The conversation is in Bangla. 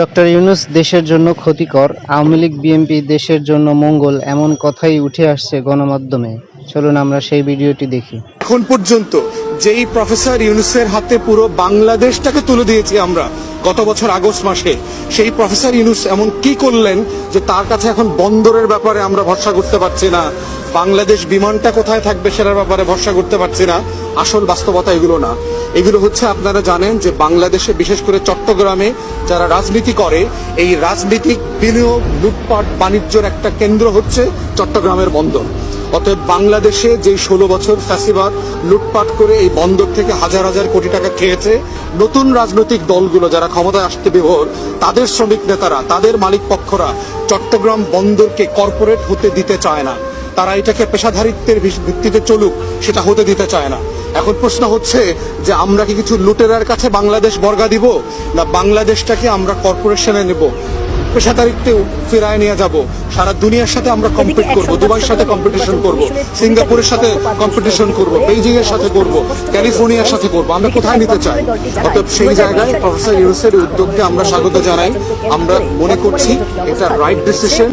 ডক্টর ইউনুস, দেশের জন্য ক্ষতিকর। আওয়ামী লীগ, বিএনপি, দেশের জন্য মঙ্গল, এমন কথাই উঠে আসছে গণমাধ্যমে। চলুন আমরা সেই ভিডিওটি দেখি। এখন পর্যন্ত যেই প্রফেসর ইউনুসের হাতে পুরো বাংলাদেশটাকে তুলে দিয়েছি আমরা, গত বছর আগস্ট মাসে, সেই প্রফেসর ইউনুস এমন কি করলেন যে তার কাছে এখন বন্দরের ব্যাপারে আমরা ভরসা করতে পারছি না? বাংলাদেশ বিমানটা কোথায় থাকবে সেটার ব্যাপারে ভরসা করতে পারছি না। আসল বাস্তবতা এগুলো না। এগুলো হচ্ছে আপনারা জানেন যে বাংলাদেশে বিশেষ করে চট্টগ্রামে যারা রাজনীতি করে, এই রাজনীতিক বিনিয়োগ, লুটপাট, বাণিজ্যের একটা কেন্দ্র হচ্ছে চট্টগ্রামের বন্দর। অতএব বাংলাদেশে যে ষোলো বছর ফ্যাসিবাদ, লুটপাট করে এই বন্দর থেকে হাজার হাজার কোটি টাকা খেয়েছে, নতুন রাজনৈতিক দলগুলো যারা ক্ষমতায় আসতে বিভোর, তাদের শ্রমিক নেতারা, তাদের মালিক পক্ষরা চট্টগ্রাম বন্দরকে কর্পোরেট হতে দিতে চায় না। তারা এটাকে পেশাধারিত্বের ভিত্তিতে চলুক সেটা হতে দিতে চায় না। এখন প্রশ্ন হচ্ছে যে আমরা কি কিছু লুটেরার কাছে বাংলাদেশ বর্গা দিব না বাংলাদেশটাকে আমরা কর্পোরেশনে নেব পেশাদারিত্বে ফেরায় নিয়ে যাব সারা দুনিয়ার সাথে আমরা কম্পিট করব দুবাইয়ের সাথে কম্পিটিশন করব সিঙ্গাপুরের সাথে কম্পিটিশন করব বেইজিং এর সাথে করব ক্যালিফোর্নিয়ার সাথে করব আমরা কোথায় নিতে চাই? অতএব সেই জায়গায় প্রফেসর ইউনুসের উদ্যোগকে আমরা স্বাগত জানাই। আমরা মনে করছি এটা রাইট ডিসিশন